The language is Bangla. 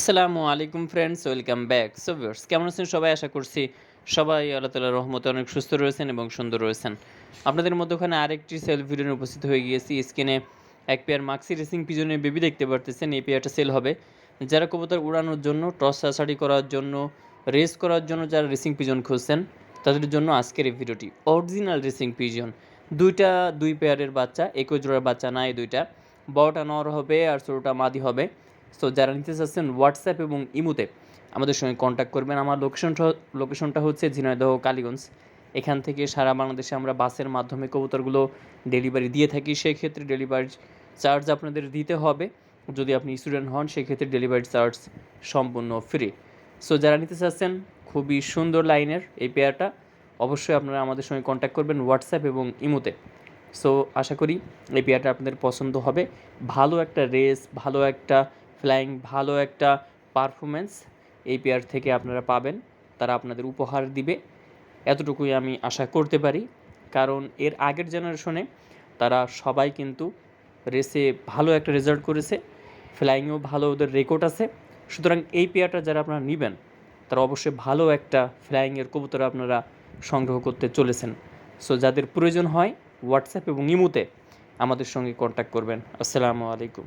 আসসালামু আলাইকুম friends welcome back so viewers কেমন আছেন সবাই? আশা করছি সবাই আল্লাহ তালার রহমতে অনেক সুস্থ রয়েছেন এবং সুন্দর রয়েছেন। আপনাদের মধ্যে ওখানে আরেকটি সেল ভিডিও উপস্থিত হয়ে গিয়েছি। স্ক্রিনে এক পেয়ার মাক্সি রেসিং পিজনের বেবি দেখতে পারতেছেন। এই পেয়ারটা সেল হবে। যারা কবুতর উড়ানোর জন্য, টস সাসাড়ি করার জন্য রেস করার জন্য যারা রেসিং পিজন খুঁজছেন, তাদের জন্য আজকের এই ভিডিওটি অরিজিনাল রেসিং পিজন দুইটা, দুই পেয়ারের বাচ্চা, একই জোড়ার বাচ্চা না এই দুইটা। বড়টা নর হবে আর ছোটোটা মাদি হবে। সো যারা নিতে চাচ্ছেন হোয়াটসঅ্যাপ এবং ইমুতে আমাদের সঙ্গে কন্ট্যাক্ট করবেন। আমার লোকেশনটা লোকেশনটা হচ্ছে ঝিনাইদহ, কালীগঞ্জ। এখান থেকে সারা বাংলাদেশে আমরা বাসের মাধ্যমে কবুতরগুলো ডেলিভারি দিয়ে থাকি। সেক্ষেত্রে ডেলিভারি চার্জ আপনাদের দিতে হবে। যদি আপনি স্টুডেন্ট হন, সেক্ষেত্রে ডেলিভারি চার্জ সম্পূর্ণ ফ্রি সো যারা নিতে চাচ্ছেন, খুবই সুন্দর লাইনের এই পেয়ারটা অবশ্যই আপনারা আমাদের সঙ্গে কন্ট্যাক্ট করবেন হোয়াটসঅ্যাপ এবং ইমোতে। সো আশা করি এই পেয়ারটা আপনাদের পছন্দ হবে। ভালো একটা রেস ভালো একটা ফ্লাইং ভালো একটা পারফরমেন্স এই পেয়ার থেকে আপনারা পাবেন। তারা আপনাদের উপহার দিবে। এতটুকুই আমি আশা করতে পারি। কারণ এর আগের জেনারেশনে তারা সবাই কিন্তু রেসে ভালো একটা রেজাল্ট করেছে। ফ্লাইংয়েও ভালো ওদের রেকর্ড আছে। সুতরাং এই পেয়ারটা যারা আপনারা নেবেন, তারা অবশ্যই ভালো একটা ফ্লাইংয়ের কবুতর আপনারা সংগ্রহ করতে চলেছেন। সো যাদের প্রয়োজন হয়, হোয়াটসঅ্যাপ এবং ইমুতে আমাদের সঙ্গে কন্ট্যাক্ট করবেন। আসসালামু আলাইকুম।